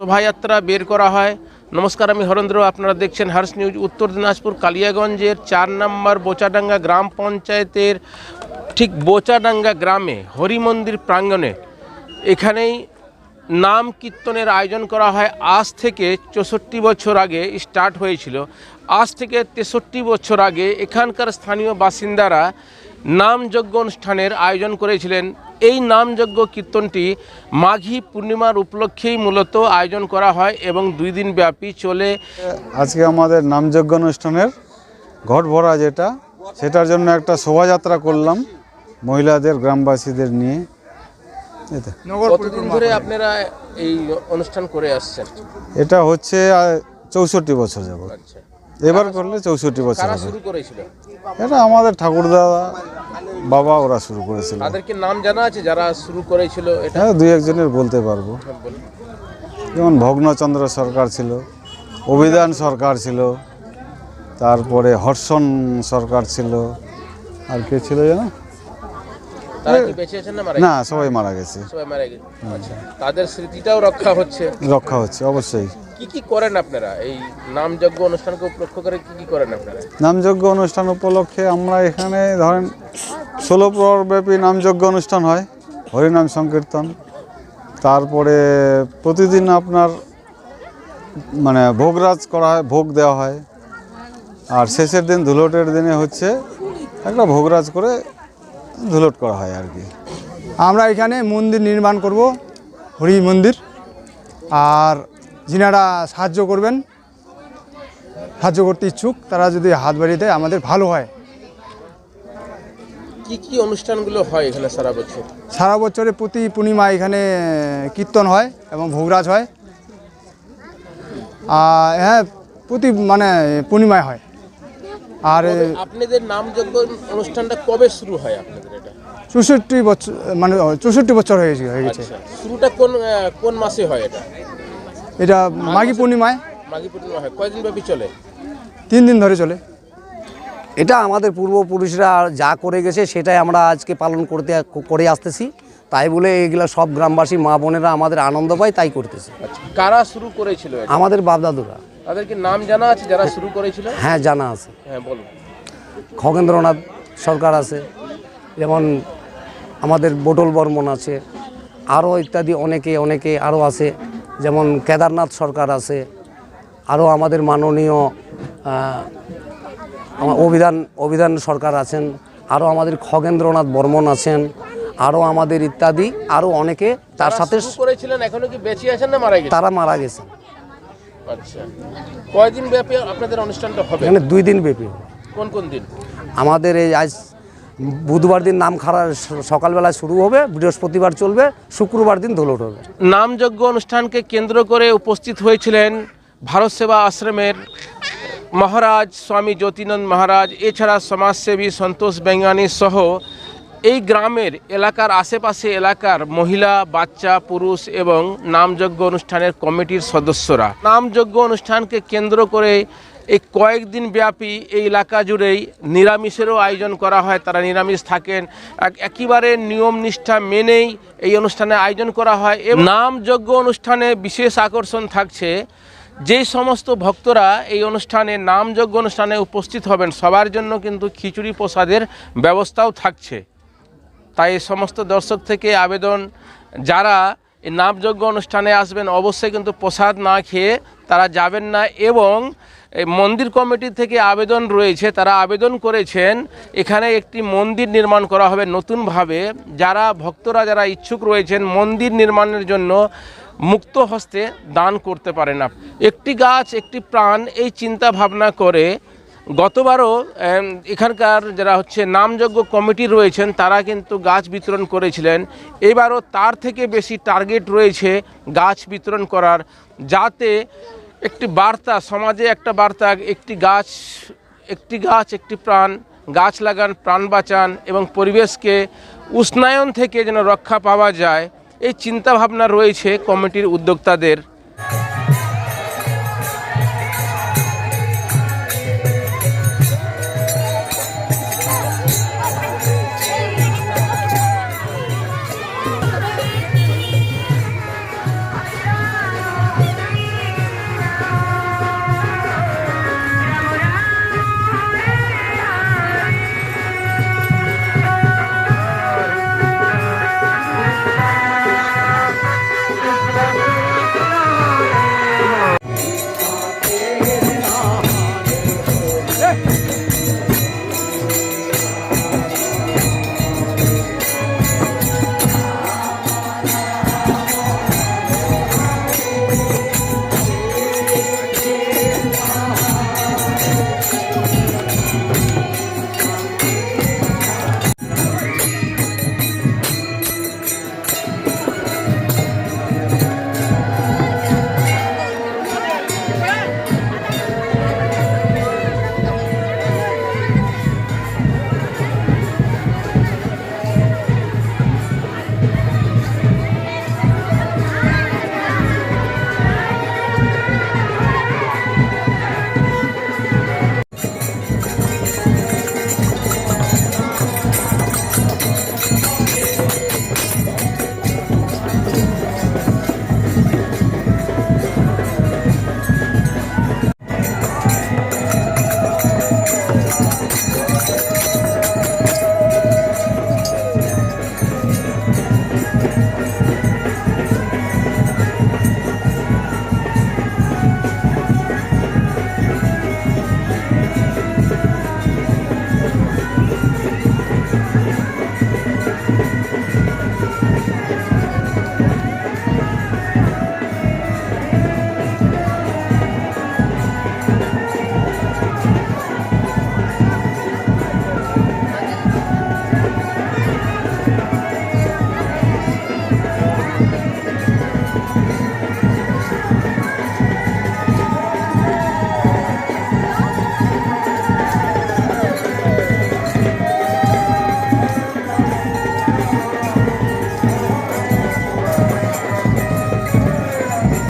শোভাযাত্রা বের করা হয়। নমস্কার, আমি হরেন্দ্র। আপনারা দেখছেন হার্স নিউজ উত্তর দিনাজপুর, কালিয়াগঞ্জের চার নম্বর বোচাডাঙ্গা গ্রাম পঞ্চায়েতের ঠিক বোচাডাঙ্গা গ্রামে হরি মন্দির প্রাঙ্গণে। এখানেই নাম কীর্তনের আয়োজন করা হয়। আজ থেকে চৌষট্টি বছর আগে স্টার্ট হয়েছিল। আজ থেকে তেষট্টি বছর আগে এখানকার স্থানীয় বাসিন্দারা নামযজ্ঞ অনুষ্ঠানের আয়োজন করেছিলেন। এই নামযজ্ঞ কীর্তনটি মাঘী পূর্ণিমার উপলক্ষেই মূলত আয়োজন করা হয় এবং দুই দিন ব্যাপী চলে। আজকে আমাদের নামযজ্ঞ অনুষ্ঠানের ঘট ভরা যেটা সেটার জন্য একটা শোভাযাত্রা করলাম মহিলাদের গ্রামবাসীদের নিয়ে। কতদিন ধরে আপনারা এই অনুষ্ঠান করে আসছেন? এটা হচ্ছে চৌষট্টি বছর যাব আচ্ছা। এবার করলে চৌষট্টি বছর এটা আমাদের ঠাকুরদা বাবা ওরা শুরু করেছিল। তাদেরকে নাম জানা আছে যারা শুরু করেছিল এটা? হ্যাঁ দুই একজনের বলতে পারব। যেমন ভগ্নচন্দ্র সরকার ছিল অভিধান সরকার ছিল তারপরে হর্ষণ সরকার ছিল। আর কে ছিল জানো তারা কি বেঁচে আছেন না না সবাই মারা গেছে। সবাই মারা গেছে। আচ্ছা তাদের স্মৃতিটাও রক্ষা হচ্ছে। রক্ষা হচ্ছে অবশ্যই। কি কি করেন আপনারা? এই নামযজ্ঞ অনুষ্ঠানকে উপলক্ষ করে কি কি করেন আপনারা? নামযজ্ঞ অনুষ্ঠান উপলক্ষে আমরা এখানে ধরেন ষোলো ব্যাপী নামযজ্ঞ অনুষ্ঠান হয়, হরিনাম সংকীর্তন। তারপরে প্রতিদিন আপনার মানে ভোগরাজ করা হয়, ভোগ দেওয়া হয়। আর শেষের দিন, ধুলোটের দিনে হচ্ছে একটা ভোগরাজ করে ধুলোট করা হয় আর কি। আমরা এখানে মন্দির নির্মাণ করব, হরি মন্দির। আর যিনারা সাহায্য করবেন, সাহায্য করতে ইচ্ছুক, তারা যদি হাত বাড়িয়ে দেয়, আমাদের ভালো হয়। কি কি অনুষ্ঠানগুলো হয় এখানে সারা বছর? সারা বছরে প্রতি পূর্ণিমা এখানে কীর্তন হয় এবং ভোগরাজ হয়। আর হ্যাঁ প্রতি মানে পূর্ণিমায় হয়। আর আপনাদের নামযজ্ঞ অনুষ্ঠানটা কবে শুরু হয় আপনাদের এটা? চৌষট্টি বছর মানে চৌষট্টি বছর হয়ে গেছে হয়ে গেছে। আচ্ছা শুরুটা কোন কোন মাসে হয় এটা? এটা মাঘী পূর্ণিমায়। মাঘী পূর্ণিমা হয় কয়দিন ব্যাপী চলে? তিন দিন ধরে চলে। এটা আমাদের পূর্বপুরুষরা যা করে গেছে সেটাই আমরা আজকে পালন করতে করে আসতেছি। তাই বলে এগুলো সব গ্রামবাসী মা বোনেরা আমাদের আনন্দ পায় তাই করতেছে। আচ্ছা কারা শুরু করেছিল আমাদের বাপদাদুরা। তাদেরকে নাম জানা আছে যারা শুরু করেছিল? হ্যাঁ জানা আছে। হ্যাঁ বলুন। খগেন্দ্রনাথ সরকার আছে যেমন আমাদের বোটল বর্মন আছে আরও ইত্যাদি অনেকে অনেকে আরও আছে যেমন কেদারনাথ সরকার আছে আরও আমাদের মাননীয় আমার অভিধান অভিধান সরকার আছেন আরও আমাদের খগেন্দ্রনাথ বর্মন আছেন আরও আমাদের ইত্যাদি আরও অনেকে তার সাথে করেছিলেন এখনও কি বেঁচে আছেন না মারা তারা মারা গেছেন। আচ্ছা। কয়দিন ব্যাপী আপনাদের অনুষ্ঠানটা হবে? এখানে দুই দিন ব্যাপী কোন কোন দিন? আমাদের এই আজ বুধবার দিন নাম খারা সকালবেলা শুরু হবে বৃহস্পতিবার চলবে শুক্রবার দিন ধুলোট হবে। নামযজ্ঞ অনুষ্ঠানকে কেন্দ্র করে উপস্থিত হয়েছিলেন ভারত সেবা আশ্রমের মহারাজ, স্বামী জ্যোতিনন্দ মহারাজ, এছাড়া সমাজসেবী সন্তোষ বেঙ্গানি সহ এই গ্রামের এলাকার আশেপাশে এলাকার মহিলা, বাচ্চা, পুরুষ এবং নামযজ্ঞ অনুষ্ঠানের কমিটির সদস্যরা। নামযজ্ঞ অনুষ্ঠানকে কেন্দ্র করে এই কয়েকদিন ব্যাপী এই এলাকা জুড়েই নিরামিষেরও আয়োজন করা হয়। তারা নিরামিষ থাকেন। এক- একেবারে নিয়ম নিষ্ঠা মেনেই এই অনুষ্ঠানে আয়োজন করা হয় এবং নামযজ্ঞ অনুষ্ঠানে বিশেষ আকর্ষণ থাকছে যে সমস্ত ভক্তরা এই অনুষ্ঠানে, নামযজ্ঞ অনুষ্ঠানে উপস্থিত হবেন, সবার জন্য কিন্তু খিচুড়ি প্রসাদের ব্যবস্থাও থাকছে। তাই সমস্ত দর্শক থেকে আবেদন, যারা এই নামযজ্ঞ অনুষ্ঠানে আসবেন, অবশ্যই কিন্তু প্রসাদ না খেয়ে তারা যাবেন না এবং মন্দির কমিটি থেকে আবেদন রয়েছে, তারা আবেদন করেছেন, এখানে একটি মন্দির নির্মাণ করা হবে নতুনভাবে। যারা ভক্তরা, যারা ইচ্ছুক রয়েছেন মন্দির নির্মাণের জন্য মুক্ত হস্তে দান করতে পারেন না। একটি গাছ, একটি প্রাণ এই চিন্তা ভাবনা করে গতবারও এখানকার যারা হচ্ছে নামযজ্ঞ কমিটি রয়েছেন, তারা কিন্তু গাছ বিতরণ করেছিলেন। এবারও তার থেকে বেশি টার্গেট রয়েছে গাছ বিতরণ করার, যাতে একটি বার্তা, সমাজে একটা বার্তা, একটি গাছ একটি গাছ, একটি প্রাণ, গাছ লাগান, প্রাণ বাঁচান এবং পরিবেশকে উষ্ণায়ন থেকে যেন রক্ষা পাওয়া যায়। এই চিন্তাভাবনা রয়েছে কমিটির উদ্যোক্তাদের